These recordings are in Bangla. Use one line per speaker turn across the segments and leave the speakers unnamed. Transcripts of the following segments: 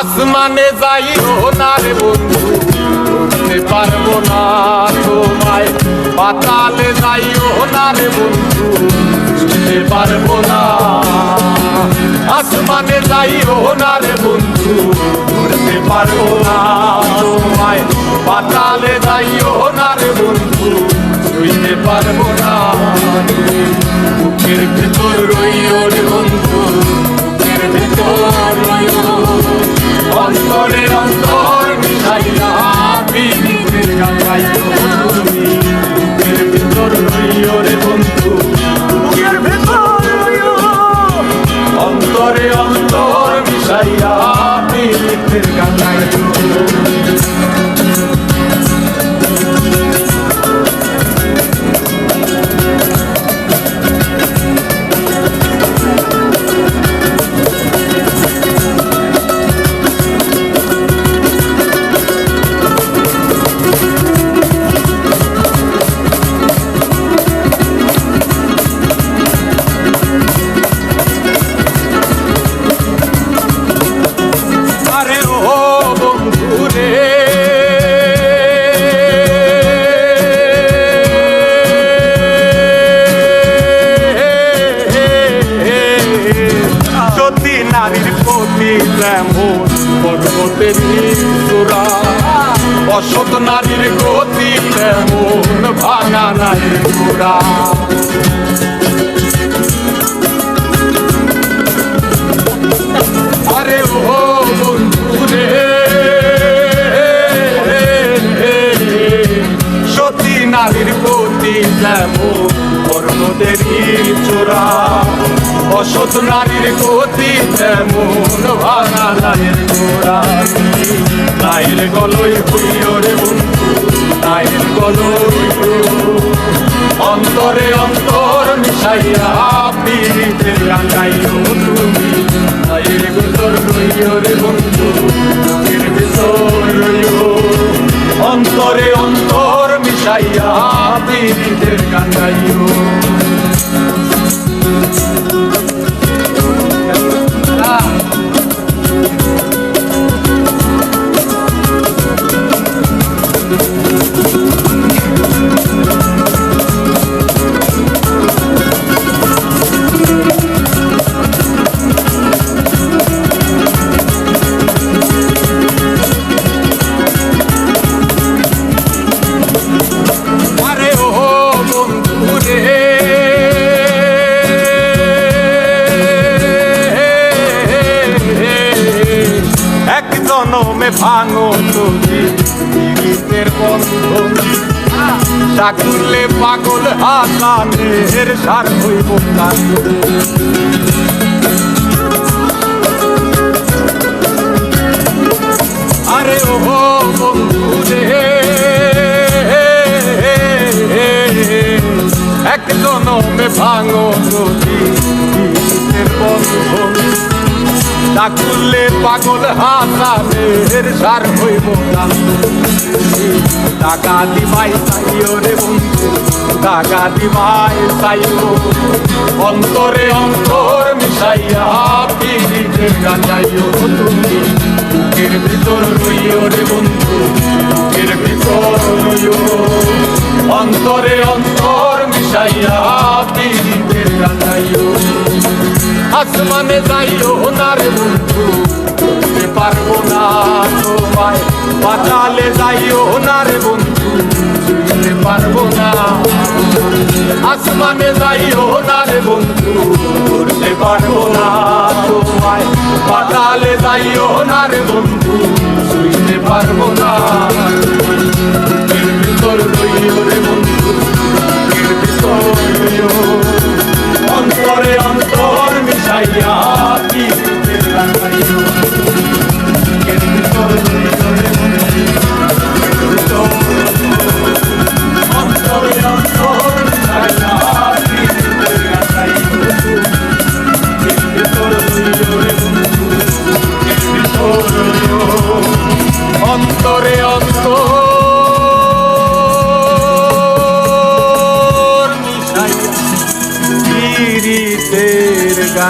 আসমানে যাইও না রে বন্ধু, উঠতে পারব না তোমায়। পাতালে যাইও না রে বন্ধু, উঠতে পারব না। আসমানে যাইও না রে বন্ধু, উঠতে পারব না তোমায়। পাতালে যাইও না রে বন্ধু, উঠতে পারব না। বুকের ভেতর রইও রে বন্ধু। অন্তরে অন্তর মিশাইয়া বিলিতের গাইও অসৎ নারীর গতি তেমন ভাঙা নারীর গোড়া আরে ও বন্ধু রে সতী নারীর প্রতি যেমন পর্বতেরই চোরা অসৎ নারীর গতি তেমন ভাঙা নারীর গোড়া নাইর গলই হইও রে বন্ধু নাইর গলই অন্তরে অন্তর মিশাইয়া পীড়িতের রাঙ্গাইও তুমি নাইর ভিতর রইও রে বন্ধু বুকের ভিতর রইও অন্তরে অন্তর মিশাইয়া পীড়িতের গাঙ্গাইও জনমে ভাঙো তুমি গীতের বন্ধন সাকুলে পাগল হাসানের সার হইব আরে ও বন্ধু রে এক জনমে ভাঙো নদী ডাকুলে পাগল হাসানের সার হইব টাকা দিবাই চাইও রে বন্ধু, টাকা দিবাই চাইও। অন্তরে অন্তর মিশাইয়া পীড়িতের গাজাইও তুমি। বুকের ভিতর রইও রে বন্ধু বুকের ভিতর রইও। অন্তরে অন্তর আসমানে যাইও না রে বন্ধু করতে পারব না তোমায় পাতালে যাইও না রে বন্ধু ছুঁতে পারব না আসমানে যাইও না রে বন্ধু করতে পারব না তোমায় পাতালে যাইও না রে বন্ধু ছুঁতে পারব না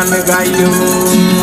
গান গাইও।